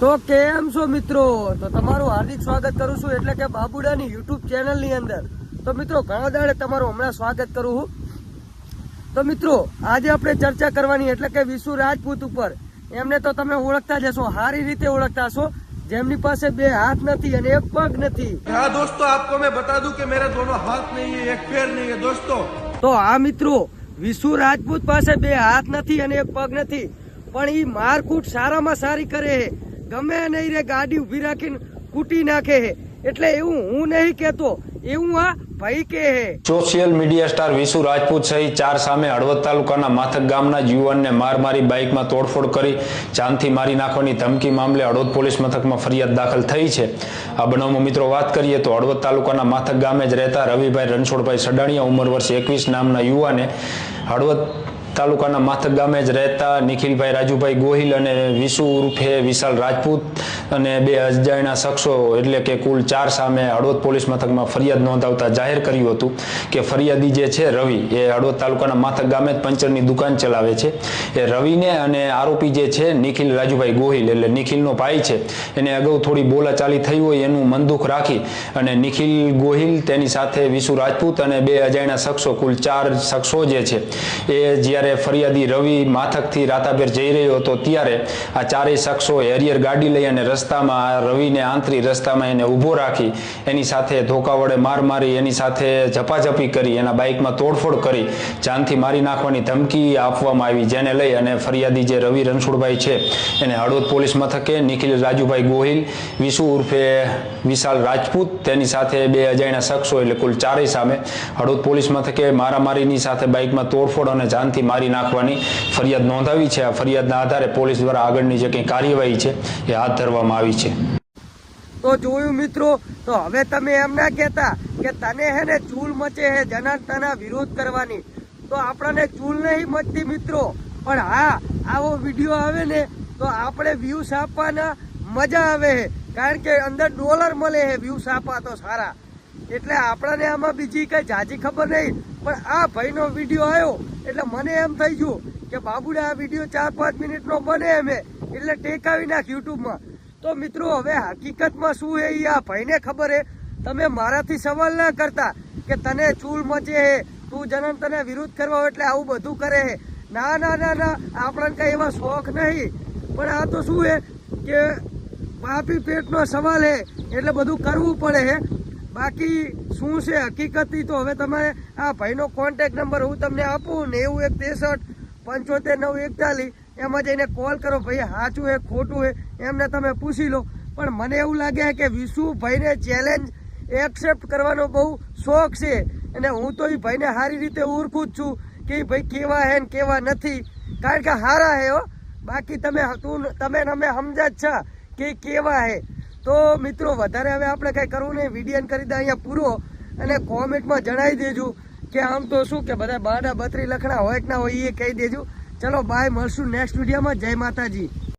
તો કેમ છો મિત્રો? તો તમારું હાર્દિક સ્વાગત કરું છું એટલે કે બાબુડાની યુટ્યુબ ચેનલની અંદર. તો મિત્રો ઘણા દાડે તમારું હમણાં સ્વાગત કરું છું. તો મિત્રો આજે આપણે ચર્ચા કરવાની એટલે કે વિશુ રાજપૂત ઉપર. એમને તો તમે ઓળખતા જ હશો સારી રીતે ઓળખતા છો જેમની પાસે બે હાથ નથી અને એક પગ નથી. હા દોસ્તો આપકો મેં બતા દઉં કે મેરા દોનો હાથ નહીં એક પેર નહીં દોસ્તો. તો આ મિત્રો વિશુ રાજપૂત પાસે બે હાથ નથી અને એક પગ નથી. પણ એ મારકૂટ સારામાં સારી કરે ગમે નહીં રે ગાડી ઊભી રાખીને કૂટી નાખે હે. એટલે એવું હું નહીં કેતો એવું આ ભાઈ social media star Vishu Rajput સહિત ચાર સામે હળવદ તાલુકાના માથક ગામના યુવાનને માર મારી બાઇકમાં તોડફોડ કરી જાનથી મારી નાખવાની ધમકી મામલે હળવદ પોલીસ મથકમાં ફરિયાદ દાખલ થઈ છે. આ બનાવમાં મિત્રો વાત કરીએ તો હળવદ તાલુકાના માથક ગામે જ રહેતા રવિભાઈ રણછોડભાઈ સડાણીયા ઉંમર વર્ષ એકવીસ નામના યુવાને હળવદ તાલુકાના માથક ગામે જ રહેતા નિખિલભાઈ રાજુભાઈ ગોહિલ અને વિશુ ઉર્ફે વિશાલ રાજપૂત અને બે અજાણ્યા શખ્સો, એટલે કે કુલ ચાર સામે હળવદ પોલીસ મથકમાં ફરિયાદ નોંધાવતા જાહેર કર્યું હતું કે ફરિયાદી જે છે રવિ, એ હળવદ તાલુકાના માથક ગામે જ પંચરની દુકાન ચલાવે છે. એ રવિને અને આરોપી જે છે નિખિલ રાજુભાઈ ગોહિલ, એટલે નિખિલનો ભાઈ છે, એને અગાઉ થોડી બોલાચાલી થઈ હોય એનું મનદુખ રાખી અને નિખિલ ગોહિલ, તેની સાથે વિશુ રાજપૂત અને બે અજાણ્યા શખ્સો, કુલ ચાર શખ્સો જે છે, એ જ્યારે ફરિયાદી રવિ માથકથી રાતાબેર જઈ રહ્યો હતો, ત્યારે આ ચારેય શખ્સો હેરિયર ગાડી લઈ અને રસ્તામાં રવિને આંતરી રસ્તામાં એને ઊભો રાખી, એની સાથે ધોકા વડે માર મારી, એની સાથે ઝપાઝપી કરી, એના બાઇકમાં તોડફોડ કરી, જાનથી મારી નાખવાની ધમકી આપવામાં આવી, જેને લઈ અને ફરિયાદી જે રવિ રણછોડભાઈ છે, એને હળવદ પોલીસ મથકે નિખિલ રાજુભાઈ ગોહિલ, વિશુ ઉર્ફે વિશાલ રાજપૂત, તેની સાથે બે અજાણ્યા શખ્સો એટલે કુલ ચારેય સામે હળવદ પોલીસ મથકે મારામારીની સાથે બાઇકમાં તોડફોડ અને જાનથી મારી નાખવાની ફરિયાદ નોંધાવી છે. આ ફરિયાદના આધારે પોલીસ દ્વારા આગળની જે કંઈ કાર્યવાહી છે, એ હાથ ધરવામાં આવી છે. તો જોયું મિત્રો, તો હવે તમે એમ ના કહેતા કે તને હે ને ચૂલ મચે હે જનાર્દના વિરોધ કરવાની. તો આપણને ચૂલ નહીં મચતી મિત્રો. પણ હા, આવો વીડિયો આવે ને, તો આપણે વ્યૂઝ આપવાના મજા આવે હે. કારણ કે અંદર ડોલર મળે હે વ્યૂઝ આપવા તો સારા. એટલે આપણને આમાં બીજી કઈ જાજી ખબર નહીં. પણ આ ભાઈનો વીડિયો આવ્યો એટલે મને એમ થઈ ગયું કે બાબુડા આ વીડિયો ચાર પાંચ મિનિટનો બને એમે એટલે ટેકાવી નાખ યુટ્યુબમાં. તો મિત્રો, હવે હકીકતમાં શું ઈ આ ભાઈને ખબર હે તમે મારાથી સવાલ ના કરતા કે તને ચૂલ મચે હે તું જનન તને વિરુદ્ધ કરવા એટલે આવું બધું કરે હે ના ના ના ના, આપણને કઈ એવા શોખ નહીં. પણ આ તો શું હે કે પાપી પેટનો સવાલ હે એટલે બધું કરવું પડે હે બાકી શું છે? હકીકતી તો હવે તમારે આ ભાઈનો કોન્ટેક નંબર હું તમને આપું, નેવું એક ત્રેસઠ પંચોતેર નવ એકતાલીસ, એમાં જઈને કોલ કરો. ભાઈ, સાચું હે, ખોટું હે, એમને તમે પૂછી લો. પણ મને એવું લાગે કે વિશુભાઈને ચેલેન્જ એક્સેપ્ટ કરવાનો બહુ શોખ છે. અને હું તો એ ભાઈને સારી રીતે ઓળખું જ છું કે ભાઈ કેવા હે ને કેવા નથી. કારણ કે હારા હે હો. બાકી તમે તું તમે અમે સમજા જ છા કે કેવા હે. તો મિત્રો, વધારે હવે આપણે કંઈ કરવું નહીં. વિડીયન કરી દે અહીંયા પૂરો અને કોમેન્ટમાં જણાવી દેજો કે આમ તો શું કે બધા બાડા બત્રી લખણા હોય કે ના હોય એ કહી દેજો. ચલો બાય મળશું નેક્સ્ટ વિડીયોમાં. જય માતાજી.